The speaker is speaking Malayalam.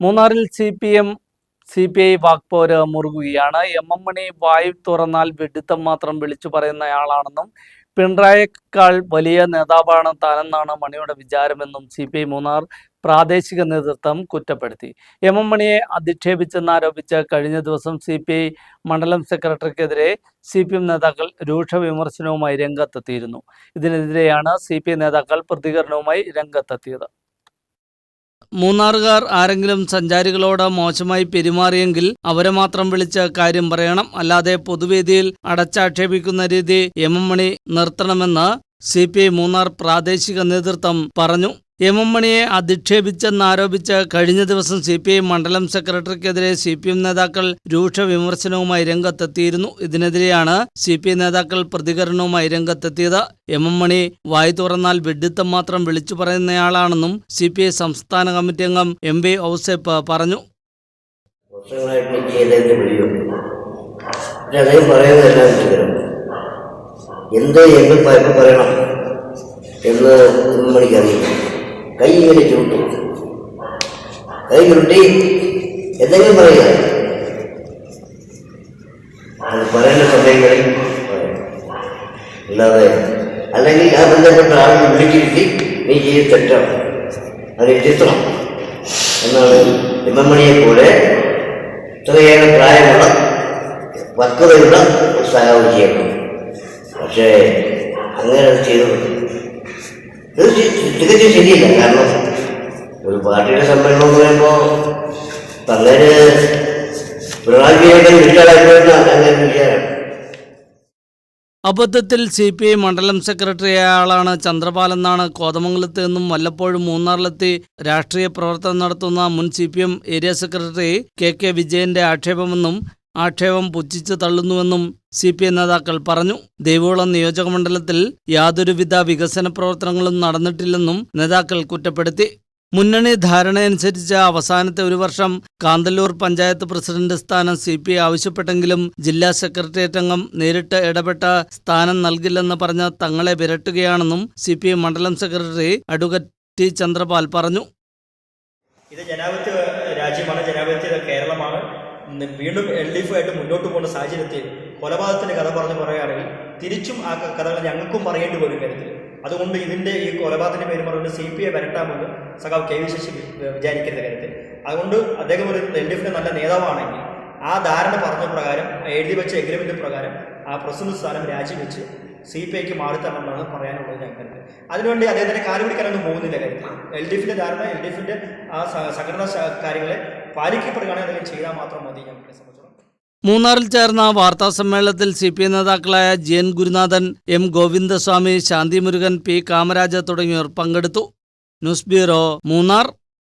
മൂന്നാറിൽ C P M C P I വാക്പോര് മുറുകുകയാണ്. എം എം മണി വായു തുറന്നാൽ വെടിത്തം മാത്രം വിളിച്ചു പറയുന്നയാളാണെന്നും പിണറായിയേക്കാൾ വലിയ നേതാവാണ് താനെന്നാണ് മണിയുടെ വിചാരമെന്നും സി പി ഐ മൂന്നാർ പ്രാദേശിക നേതൃത്വം കുറ്റപ്പെടുത്തി. എം എം മണിയെ അധിക്ഷേപിച്ചെന്നാരോപിച്ച് കഴിഞ്ഞ ദിവസം സി പി ഐ മണ്ഡലം സെക്രട്ടറിക്കെതിരെ സി പി എം നേതാക്കൾ രൂക്ഷ വിമർശനവുമായി രംഗത്തെത്തിയിരുന്നു. ഇതിനെതിരെയാണ് സി പി ഐ നേതാക്കൾ പ്രതികരണവുമായി രംഗത്തെത്തിയത്. മൂന്നാറുകാർ ആരെങ്കിലും സഞ്ചാരികളോട് മോശമായി പെരുമാറിയെങ്കിൽ അവരെ മാത്രം വിളിച്ച് കാര്യം പറയണം. അല്ലാതെ പൊതുവേദിയിൽ അടച്ചാക്ഷേപിക്കുന്ന രീതി എം എം മണി നിർത്തണമെന്ന് സി പി ഐ മൂന്നാർ പ്രാദേശിക നേതൃത്വം പറഞ്ഞു. എം എം മണിയെ അധിക്ഷേപിച്ചെന്നാരോപിച്ച് കഴിഞ്ഞ ദിവസം സി പി ഐ മണ്ഡലം സെക്രട്ടറിക്കെതിരെ സി പി എം നേതാക്കൾ രൂക്ഷ വിമർശനവുമായി രംഗത്തെത്തിയിരുന്നു. ഇതിനെതിരെയാണ് സി പി ഐ നേതാക്കൾ പ്രതികരണവുമായി രംഗത്തെത്തിയത്. എം എം മണി വായി തുറന്നാൽ വെഡിത്തം മാത്രം വിളിച്ചു പറയുന്നയാളാണെന്നും സി പി ഐ സംസ്ഥാന കമ്മിറ്റി അംഗം എം വി ഔസേപ്പ് പറഞ്ഞു. എന്തോ എന്ത് പറയണം എന്ന് മണിക്കറിയില്ല കൈ ഇങ്ങനെ ചൂട്ടു കൈ ചുരുട്ടി എന്തെങ്കിലും പറയുക. അത് പറയുന്ന സമയങ്ങളിൽ. അല്ലാതെ അല്ലെങ്കിൽ ആ ബന്ധപ്പെട്ട ആളിനെ വിളിച്ചിരുത്തി നീ ചെയ്ത് തെറ്റാണ് അത് ചിത്രം എന്നാണ് എം പോലെ ഇത്രയേറെ പ്രായമുള്ള പക്വതയുള്ള ഒരു സഹാവ് ചെയ്യണം പക്ഷേ അങ്ങനെ അത് ചെയ്തത് തികച്ചും ശരിയല്ല. കാരണം ഒരു പാർട്ടിയുടെ സമ്മേളനം എന്ന് പറയുമ്പോൾ പലര് പിണറായി വിജയൻ അബദ്ധത്തിൽ സി പി ഐ മണ്ഡലം സെക്രട്ടറി ആളാണ് ചന്ദ്രപാൽ എന്നാണ് കോതമംഗലത്ത് നിന്നും വല്ലപ്പോഴും മൂന്നാറിലെത്തി രാഷ്ട്രീയ പ്രവർത്തനം നടത്തുന്ന മുൻ C P M area secretary K K വിജയന്റെ ആക്ഷേപമെന്നും ആക്ഷേപം പുച്ഛിച്ചു തള്ളുന്നുവെന്നും സി പി ഐ നേതാക്കൾ പറഞ്ഞു. ദേവികുളം നിയോജകമണ്ഡലത്തിൽ യാതൊരുവിധ വികസന പ്രവർത്തനങ്ങളും നടന്നിട്ടില്ലെന്നും നേതാക്കൾ കുറ്റപ്പെടുത്തി. മുന്നണി ധാരണയനുസരിച്ച് അവസാനത്തെ ഒരു വർഷം കാന്തല്ലൂർ പഞ്ചായത്ത് പ്രസിഡന്റ് സ്ഥാനം സി പി ആവശ്യപ്പെട്ടെങ്കിലും ജില്ലാ സെക്രട്ടേറിയറ്റ് അംഗം നേരിട്ട് ഇടപെട്ട സ്ഥാനം നൽകില്ലെന്ന് പറഞ്ഞ് തങ്ങളെ വിരട്ടുകയാണെന്നും സി പി ഐ മണ്ഡലം സെക്രട്ടറി അഡ്വക്കേറ്റ് ടി ചന്ദ്രപാൽ പറഞ്ഞു. ഇത് ജനാധിപത്യ രാജ്യമാണ്. ജനാധിപത്യ കേരളമാണ്. വീണ്ടും എൽ ഡി മുന്നോട്ട് പോകുന്ന സാഹചര്യത്തിൽ കൊലപാതകത്തിന്റെ കഥ പറഞ്ഞു പറയുകയാണെങ്കിൽ തിരിച്ചും ആ കഥകൾ ഞങ്ങൾക്കും പറയേണ്ടി വരും കാര്യത്തിൽ. അതുകൊണ്ട് ഇതിന്റെ ഈ കൊലപാതകത്തിന്റെ പേര് പറഞ്ഞുകൊണ്ട് സി പി ഐ വരട്ടാമെന്ന് സഖാവ് കെ വി ശശി വിചാരിക്കരുത് കാര്യത്തിൽ. അതുകൊണ്ട് അദ്ദേഹം ഒരു എൽ ഡി എഫിന്റെ നല്ല നേതാവാണെങ്കിൽ ആ ധാരണ പറഞ്ഞ പ്രകാരം എഴുതി വെച്ച എഗ്രിമെന്റ് പ്രകാരം ആ പ്രസിഡന്റ് സ്ഥാനം രാജിവെച്ച് സി പി ഐക്ക് മാറിത്തരണമെന്നാണ് പറയാനുള്ളത് ഞാൻ കരുതുന്നത്. അതിനുവേണ്ടി അദ്ദേഹത്തിന്റെ കാര്യം പിടിക്കാനൊന്നും പോകുന്നില്ല കാര്യത്തിൽ. എൽ ഡി എഫിന്റെ ധാരണ എൽ ഡി എഫിന്റെ ആ സംഘടനാ കാര്യങ്ങളെ പാലിക്കപ്പെടുകയാണെങ്കിൽ അദ്ദേഹം ചെയ്താൽ മാത്രം മതി ഞങ്ങളെ മൂന്നാറിൽ ചേർന്ന വാർത്താ സമ്മേളനത്തിൽ സി പി ഐ നേതാക്കളായ G N Gurunathan M Govindaswamy Shanthi Murugan P Kamaraja തുടങ്ങിയവർ പങ്കെടുത്തു. News bureau Munnar.